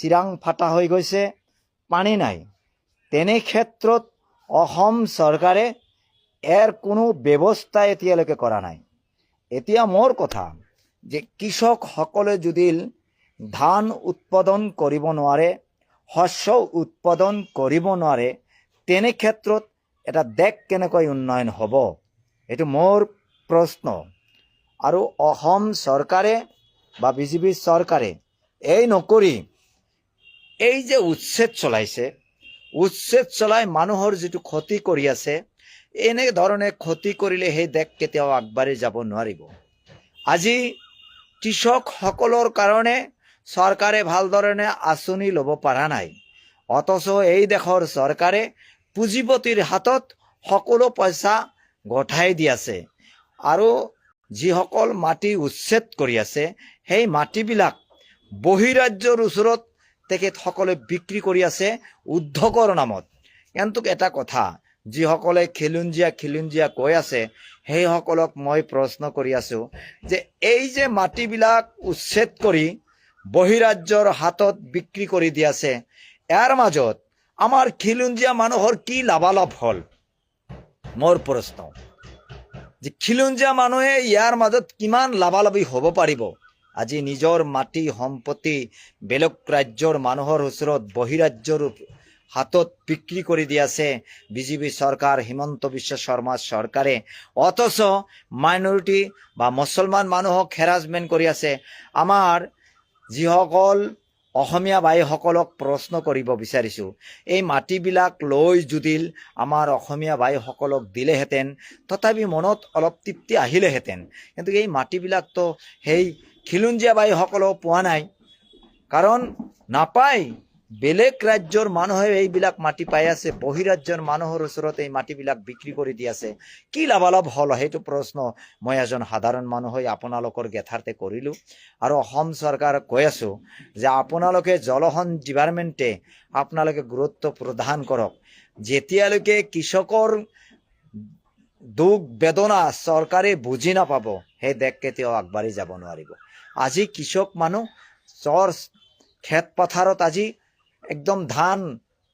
চিৰাং ফাটা হৈ গৈছে, পানী নাই। তেনে ক্ষেত্ৰত অসম চৰকাৰে ইয়াৰ কোনো ব্যৱস্থা এতিয়ালৈকে কৰা নাই। এতিয়া মোৰ কথা যে কৃষকসকলে যদি ধান উৎপাদন কৰিব নোৱাৰে, শস্য উৎপাদন কৰিব নোৱাৰে, তেনে ক্ষেত্ৰত এটা দেশ কেনেকৈ উন্নয়ন হ'ব? এইটো মোৰ প্ৰশ্ন। আৰু অসম চৰকাৰে বা বিজেপি চৰকাৰে এই নকৰি এই যে উচ্ছেদ চলাইছে, উচ্ছেদ চলাই মানুহৰ যিটো ক্ষতি কৰি আছে এনেধৰণে ক্ষতি কৰিলে সেই দেশ কেতিয়াও আগবাঢ়ি যাব নোৱাৰিব। আজি কৃষকসকলৰ কাৰণে চৰকাৰে ভালো ধৰণে আঁচনি ল'ব পৰা নাই। অথচ এই দেশৰ চৰকাৰে পুঁজিপতিৰ হাতত সকলো পইচা গঠাই দি আছে। আৰু যিসকল মাটি উচ্ছেদ কৰি আছে, সেই মাটিবিলাক বহিৰাজ্যৰ ওচৰত তেখেতসকলে বিক্ৰী কৰি আছে উদ্যোগৰ নামত। কিন্তু এটা কথা, যিসকলে খিলঞ্জীয়া খিলঞ্জীয়া কৈ আছে, সেইসকলক মই প্ৰশ্ন কৰি আছো যে এই যে মাটিবিলাক উচ্ছেদ কৰি বহিৰাজ্যৰ হাতত বিক্ৰী কৰি দি আছে, ইয়াৰ মাজত আমাৰ খিলঞ্জীয়া মানুহৰ কি লাভালাভ হ'ল? মোৰ প্ৰশ্ন, যে খিলঞ্জীয়া মানুহে ইয়াৰ মাজত কিমান লাভালাভী হ'ব পাৰিব? আজি নিজৰ মাটি সম্পত্তি বেলেগ ৰাজ্যৰ মানুহৰ ওচৰত বহিৰাজ্যৰ হাতত বিক্ৰী কৰি দি আছে। বিজেপি চৰকাৰ, হিমন্ত বিশ্ব শৰ্মা চৰকাৰে। অথচ মাইনৰিটি বা মুছলমান মানুহক হেৰাচমেণ্ট কৰি আছে। আমাৰ যিসকল অসমীয়া ভাইসকলক প্ৰশ্ন কৰিব বিচাৰিছোঁ, এই মাটিবিলাক লৈ যদি আমাৰ অসমীয়া ভাইসকলক দিলেহেঁতেন, তথাপি মনত অলপ তৃপ্তি আহিলেহেঁতেন। কিন্তু এই মাটিবিলাকতো সেই খিলঞ্জীয়া বাইসকলেও পোৱা নাই। কাৰণ নাপায় বেলেগ ৰাজ্যৰ মানুহে এইবিলাক মাটি পাই আছে, বহিৰাজ্যৰ মানুহৰ ওচৰত এই মাটিবিলাক বিক্ৰী কৰি দি আছে। কি লাভালাভ হ'ল? সেইটো প্ৰশ্ন মই এজন সাধাৰণ মানুহ হৈ আপোনালোকৰ গেথাৰ্থে কৰিলোঁ। আৰু অসম চৰকাৰক কৈ আছোঁ যে আপোনালোকে জলসন ডিপাৰ্টমেণ্টে আপোনালোকে গুৰুত্ব প্ৰদান কৰক। যেতিয়ালৈকে কৃষকৰ দুখ বেদনা চৰকাৰে বুজি নাপাব সেই দেশ কেতিয়াও আগবাঢ়ি যাব নোৱাৰিব। আজি কৃষক মানুহ চৰ খেত পথাৰত আজি একদম ধান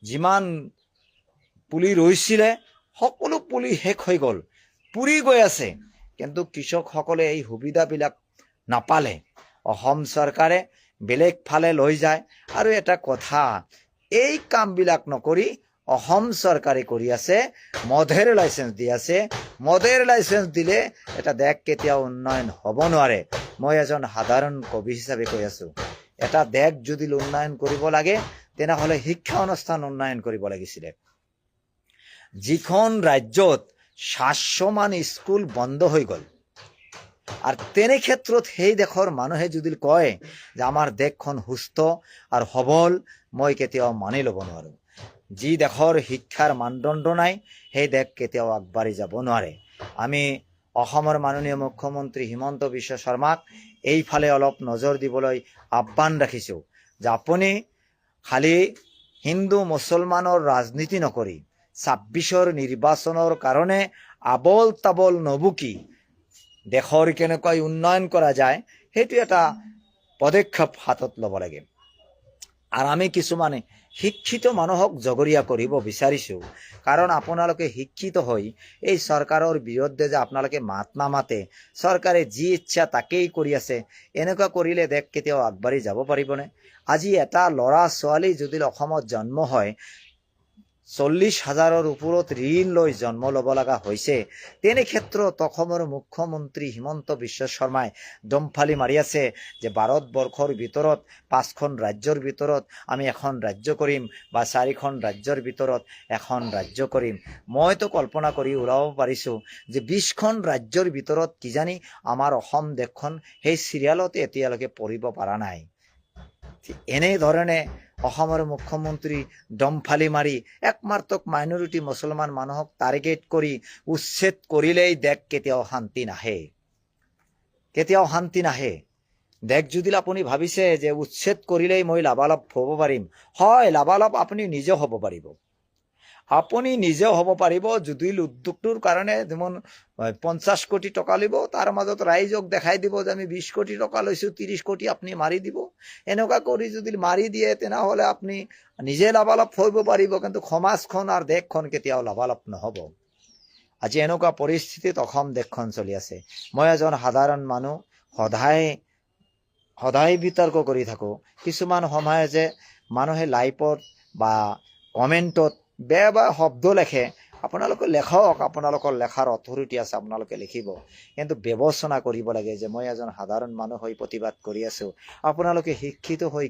যিমান পুলি ৰুইছিলে, সকলো পুলি শেষ হৈ গ'ল, পুৰি গৈ আছে। কিন্তু কৃষকসকলে এই সুবিধাবিলাক নাপালে। অসম চৰকাৰে বেলেগ ফালে লৈ যায়। আৰু এটা কথা, এই কামবিলাক নকৰি অসম চৰকাৰে কৰি আছে, মধেৰ লাইচেঞ্চ দি আছে। মদের লাইচেঞ্চ দিলে এটা দেশ কেতিয়াও উন্নয়ন হ'ব নোৱাৰে। মই এজন সাধাৰণ কবি হিচাপে কৈ আছো। এটা দেশ যদি উন্নয়ন কৰিব লাগে, তেনেহ'লে শিক্ষা অনুষ্ঠান উন্নয়ন কৰিব লাগিছিলে। যিখন ৰাজ্যত সাতশমান স্কুল বন্ধ হৈ গ'ল। আৰু তেনে ক্ষেত্ৰত সেই দেশৰ মানুহে যদি কয় যে, আমাৰ দেশখন সুস্থ আৰু সবল, মই কেতিয়াও মানি ল'ব নোৱাৰোঁ। যি দেশৰ শিক্ষাৰ মানদণ্ড নাই, সেই দেশ কেতিয়াও আগবাঢ়ি যাব নোৱাৰে। আমি অসমৰ মাননীয় মুখ্যমন্ত্ৰী হিমন্ত বিশ্ব শৰ্মাক এইফালে অলপ নজৰ দিবলৈ আহ্বান ৰাখিছোঁ যে আপুনি খালি হিন্দু মুছলমানৰ ৰাজনীতি নকৰি ছাব্বিছৰ নিৰ্বাচনৰ কাৰণে আবল তাবল নবুকি দেশৰ কেনেকৈ উন্নয়ন কৰা যায়, সেইটো এটা পদক্ষেপ হাতত ল'ব লাগে। আৰু আমি কিছুমানে শিক্ষিত মানুহক জগৰীয়া কৰিব বিচাৰিছোঁ। কাৰণ আপোনালোকে শিক্ষিত হৈ এই চৰকাৰৰ বিৰুদ্ধে যে আপোনালোকে মাত নামাতে, চৰকাৰে যি ইচ্ছা তাকেই কৰি আছে, এনেকুৱা কৰিলে দেশ কেতিয়াও আগবাঢ়ি যাব পাৰিবনে? আজি এটা ল'ৰা ছোৱালী যদি অসমত জন্ম হয় চল্লিছ হাজাৰৰ ওপৰত ঋণ লৈ জন্ম ল'ব লগা হৈছে। তেনে ক্ষেত্ৰত অসমৰ মুখ্যমন্ত্ৰী হিমন্ত বিশ্ব শৰ্মাই দমফালি মাৰি আছে যে ভাৰতবৰ্ষৰ ভিতৰত পাঁচখন ৰাজ্যৰ ভিতৰত আমি এখন ৰাজ্য কৰিম বা চাৰিখন ৰাজ্যৰ ভিতৰত এখন ৰাজ্য কৰিম। মইতো কল্পনা কৰি ওলাব পাৰিছোঁ যে বিছখন ৰাজ্যৰ ভিতৰত কিজানি আমাৰ অসম দেশখন সেই চিৰিয়েলতে এতিয়ালৈকে পঢ়িব পৰা নাই। এনেধৰণে অসমৰ মুখ্যমন্ত্ৰী দমফালি মাৰি একমাত্ৰ মাইনৰিটি মুছলমান মানুহক টাৰ্গেট কৰি উচ্ছেদ কৰিলেই দেশ কেতিয়াও শান্তি নাহে। কেতিয়াও শান্তি নাহে। দেশ যদি আপুনি ভাবিছে যে উচ্ছেদ কৰিলেই মই লাভালাভ হ'ব পাৰিম, হয়, লাভালাভ আপুনি নিজে হ'ব পাৰিব। আপুনি নিজেও হ'ব পাৰিব জুদিল উদ্যোগটোৰ কাৰণে যেমন পঞ্চাছ কোটি টকা লিব, তাৰ মাজত ৰাইজক দেখাই দিব যে আমি বিছ কোটি টকা লৈছোঁ ত্ৰিছ কোটি আপুনি মাৰি দিব। এনেকুৱা কৰি যদি মাৰি দিয়ে, তেনেহ'লে আপুনি নিজে লাভালাভ হ'ব পাৰিব, কিন্তু সমাজখন আৰু দেশখন কেতিয়াও লাভালাভ নহ'ব। আজি এনেকুৱা পৰিস্থিতিত অসম দেশখন চলি আছে। মই এজন সাধাৰণ মানুহ, সদায় সদায় বিতৰ্ক কৰি থাকোঁ। কিছুমান সময়ে যে মানুহে লাইভত বা কমেণ্টত বেয়া বা শব্দ লেখে। আপোনালোকে লেখক, আপোনালোকৰ লেখাৰ অথৰিটি আছে, আপোনালোকে লিখিব। কিন্তু বিবেচনা কৰিব লাগে যে মই এজন সাধাৰণ মানুহ হৈ প্ৰতিবাদ কৰি আছোঁ। আপোনালোকে শিক্ষিত হৈ